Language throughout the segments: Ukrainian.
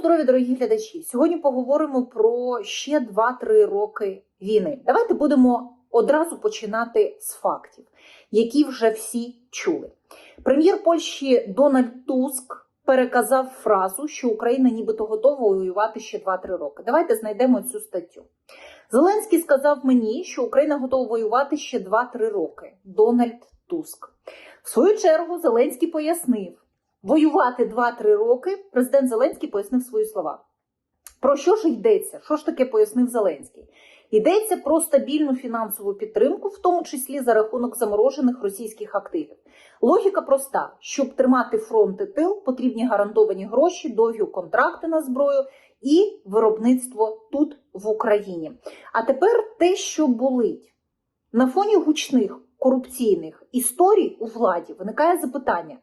здоров'я, дорогі глядачі! Сьогодні поговоримо про ще 2-3 роки війни. Давайте будемо одразу починати з фактів, які вже всі чули. Прем'єр Польщі Дональд Туск переказав фразу, що Україна нібито готова воювати ще 2-3 роки. Давайте знайдемо цю статтю. Зеленський сказав мені, що Україна готова воювати ще 2-3 роки. Дональд Туск. В свою чергу Зеленський пояснив. Воювати 2-3 роки президент Зеленський пояснив свої слова. Про що ж йдеться? Що ж таке пояснив Зеленський? Йдеться про стабільну фінансову підтримку, в тому числі за рахунок заморожених російських активів. Логіка проста: щоб тримати фронт і тил, потрібні гарантовані гроші, довгі контракти на зброю і виробництво тут в Україні. А тепер те, що болить на фоні гучних корупційних історій у владі, виникає запитання.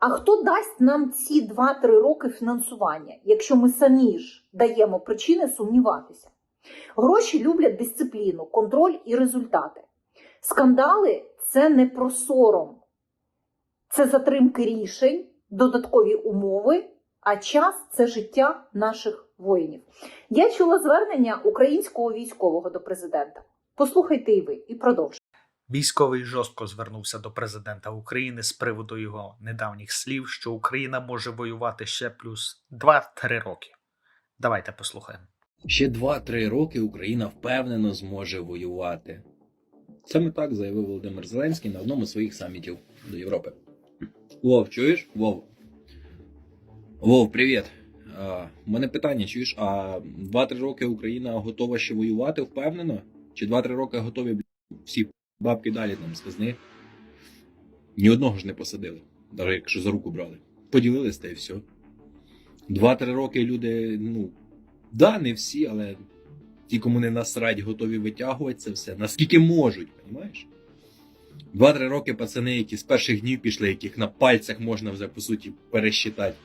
А хто дасть нам ці 2-3 роки фінансування, якщо ми самі ж даємо причини сумніватися? Гроші люблять дисципліну, контроль і результати. Скандали це не про сором, це затримки рішень, додаткові умови, а час це життя наших воїнів. Я чула звернення українського військового до президента. Послухайте і ви, і продовжуйте. Військовий жорстко звернувся до президента України з приводу його недавніх слів, що Україна може воювати ще плюс 2-3 роки. Давайте послухаємо. Ще 2-3 роки Україна впевнено зможе воювати. Саме так заявив Володимир Зеленський на одному з своїх самітів до Європи. Вов, чуєш? Вов. Вов, привіт. У мене питання: чуєш, а 2-3 роки Україна готова ще воювати впевнено? Чи 2-3 роки готові всі бабки далі там з казни? Ні одного ж не посадили, навіть якщо за руку брали. Поділились та і все. 2-3 роки люди, ну, Да, не всі, але ті, кому не насрать, готові витягувати це все, наскільки можуть, розумієш? Два-три роки пацани, які з перших днів пішли, яких на пальцях можна вже по суті пересчитати.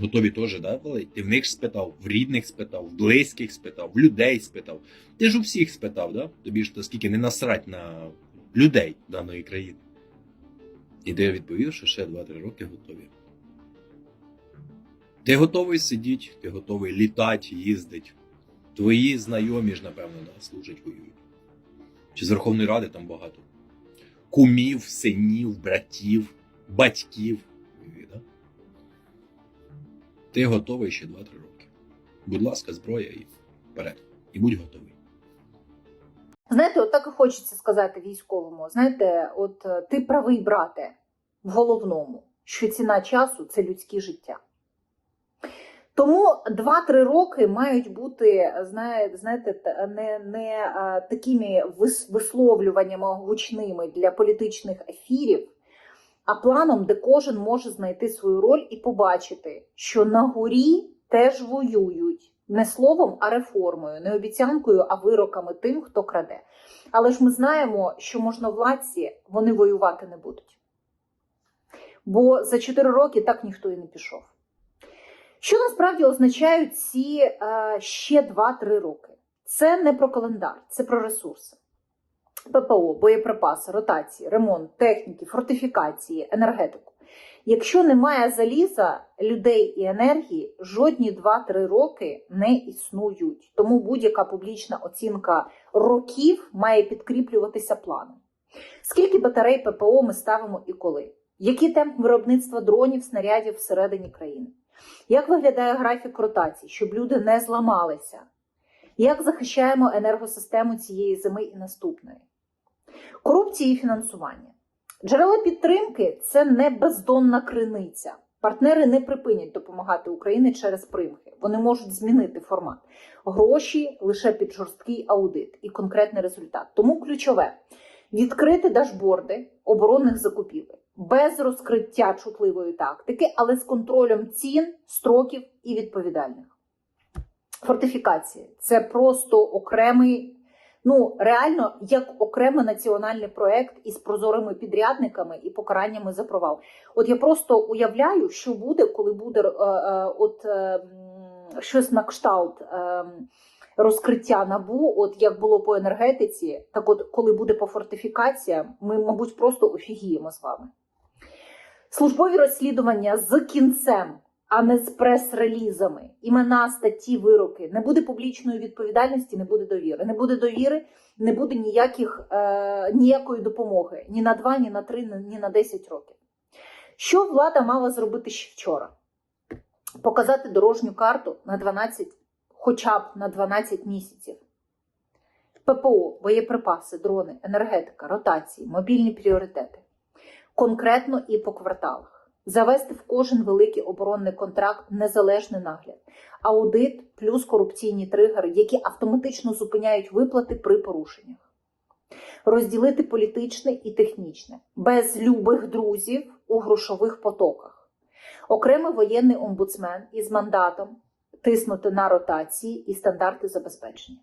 Готові теж, да, були? Ти в них спитав, в рідних спитав, в близьких спитав, в людей спитав. Ти ж у всіх спитав, да? Тобі ж то скільки не насрать на людей даної країни. І ти відповів, що ще 2-3 роки готові. Ти готовий сидіти, ти готовий літати, їздити. Твої знайомі ж, напевно, да, служать воюють. Чи з Верховної Ради там багато. Кумів, синів, братів, батьків. Да? Ти готовий ще 2-3 роки. Будь ласка, зброя і вперед. І будь готовий. Знаєте, от так і хочеться сказати військовому. Знаєте, от е, ти правий, брате, в головному, що ціна часу це людське життя. Тому 2-3 роки мають бути, знаєте, не, не такими висловлюваннями гучними для політичних ефірів, а планом, де кожен може знайти свою роль і побачити, що на горі теж воюють не словом, а реформою, не обіцянкою, а вироками тим, хто краде. Але ж ми знаємо, що можновладці вони воювати не будуть. Бо за 4 роки так ніхто і не пішов. Що насправді означають ці е, ще 2-3 роки? Це не про календар, це про ресурси. ППО, боєприпаси, ротації, ремонт, техніки, фортифікації, енергетику. Якщо немає заліза, людей і енергії, жодні 2-3 роки не існують. Тому будь-яка публічна оцінка років має підкріплюватися планом. Скільки батарей ППО ми ставимо і коли? Який темп виробництва дронів, снарядів всередині країни? Як виглядає графік ротацій, щоб люди не зламалися? Як захищаємо енергосистему цієї зими і наступної? Корупція і фінансування. Джерела підтримки це не бездонна криниця. Партнери не припинять допомагати Україні через примхи. Вони можуть змінити формат. Гроші лише під жорсткий аудит і конкретний результат. Тому ключове відкрити дашборди оборонних закупівель без розкриття чутливої тактики, але з контролем цін, строків і відповідальних. Фортифікації це просто окремий, ну реально як окремий національний проект із прозорими підрядниками і покараннями за провал. От я просто уявляю, що буде, коли буде е, е, от е, щось на кшталт. Е, Розкриття набу, от як було по енергетиці, так от коли буде по фортифікаціям, ми, мабуть, просто офігіємо з вами. Службові розслідування з кінцем а не з прес-релізами. Імена, статті, вироки. Не буде публічної відповідальності, не буде довіри. Не буде довіри, не буде ніяких, е, ніякої допомоги ні на 2, ні на 3, ні на 10 років. Що влада мала зробити ще вчора? Показати дорожню карту на 12, хоча б на 12 місяців. ППО, боєприпаси, дрони, енергетика, ротації, мобільні пріоритети. Конкретно і по кварталах. Завести в кожен великий оборонний контракт незалежний нагляд, аудит плюс корупційні тригери, які автоматично зупиняють виплати при порушеннях. Розділити політичне і технічне, без любих друзів у грошових потоках. Окремий воєнний омбудсмен із мандатом тиснути на ротації і стандарти забезпечення.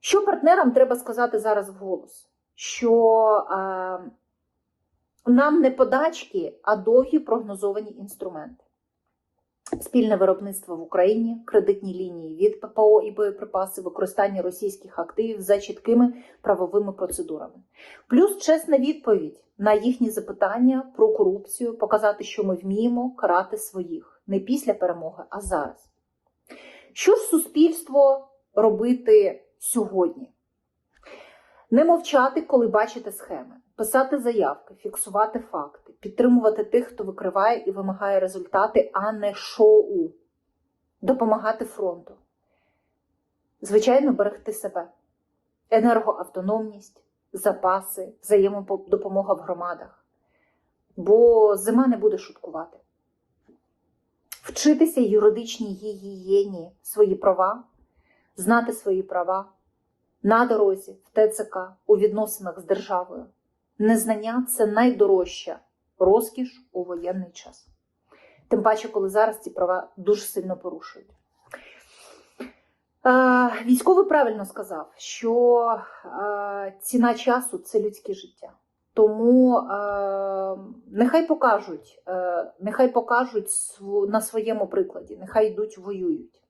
Що партнерам треба сказати зараз вголос? Що е, нам не подачки, а довгі прогнозовані інструменти. Спільне виробництво в Україні, кредитні лінії від ППО і боєприпаси, використання російських активів за чіткими правовими процедурами. Плюс чесна відповідь на їхні запитання про корупцію, показати, що ми вміємо карати своїх не після перемоги, а зараз. Що ж суспільство робити сьогодні? Не мовчати, коли бачите схеми, писати заявки, фіксувати факти, підтримувати тих, хто викриває і вимагає результати, а не шоу, допомагати фронту. Звичайно, берегти себе, енергоавтономність, запаси, взаємодопомога в громадах. Бо зима не буде шуткувати. Вчитися юридичній гігієні свої права, знати свої права на дорозі, в ТЦК, у відносинах з державою. Незнання це найдорожча розкіш у воєнний час. Тим паче, коли зараз ці права дуже сильно порушують. Е, Військовий правильно сказав, що е, ціна часу це людське життя. Тому е, нехай покажуть, нехай покажуть на своєму прикладі, нехай йдуть воюють.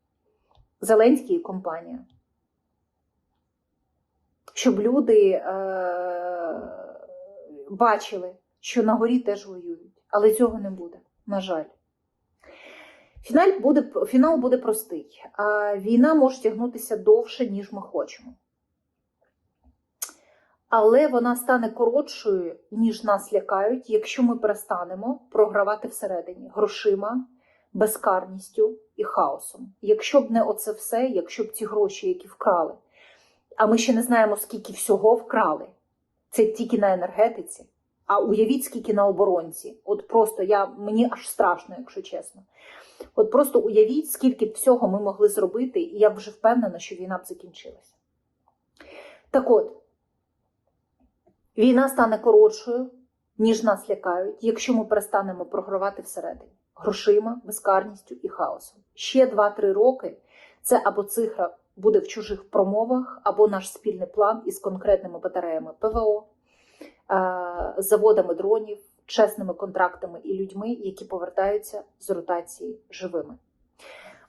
Зеленський і компанія. Щоб люди бачили, що на горі теж воюють, але цього не буде, на жаль. Фіналь буде, фінал буде простий. А війна може тягнутися довше, ніж ми хочемо. Але вона стане коротшою, ніж нас лякають, якщо ми перестанемо програвати всередині грошима, безкарністю і хаосом. Якщо б не оце все, якщо б ці гроші, які вкрали, а ми ще не знаємо, скільки всього вкрали. Це тільки на енергетиці. А уявіть, скільки на оборонці. От просто я, мені аж страшно, якщо чесно. От просто уявіть, скільки всього ми могли зробити, і я вже впевнена, що війна б закінчилася. Так от, війна стане коротшою, ніж нас лякають, якщо ми перестанемо програвати всередині грошима, безкарністю і хаосом. Ще 2-3 роки це або цифра буде в чужих промовах, або наш спільний план із конкретними батареями ПВО, е, заводами дронів, чесними контрактами і людьми, які повертаються з ротації живими.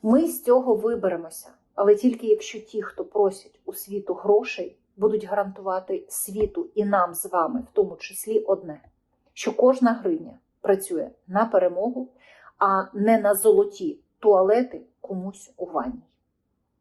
Ми з цього виберемося, але тільки якщо ті, хто просять у світу грошей, будуть гарантувати світу і нам з вами, в тому числі, одне: що кожна гривня працює на перемогу, а не на золоті туалети комусь у ванні.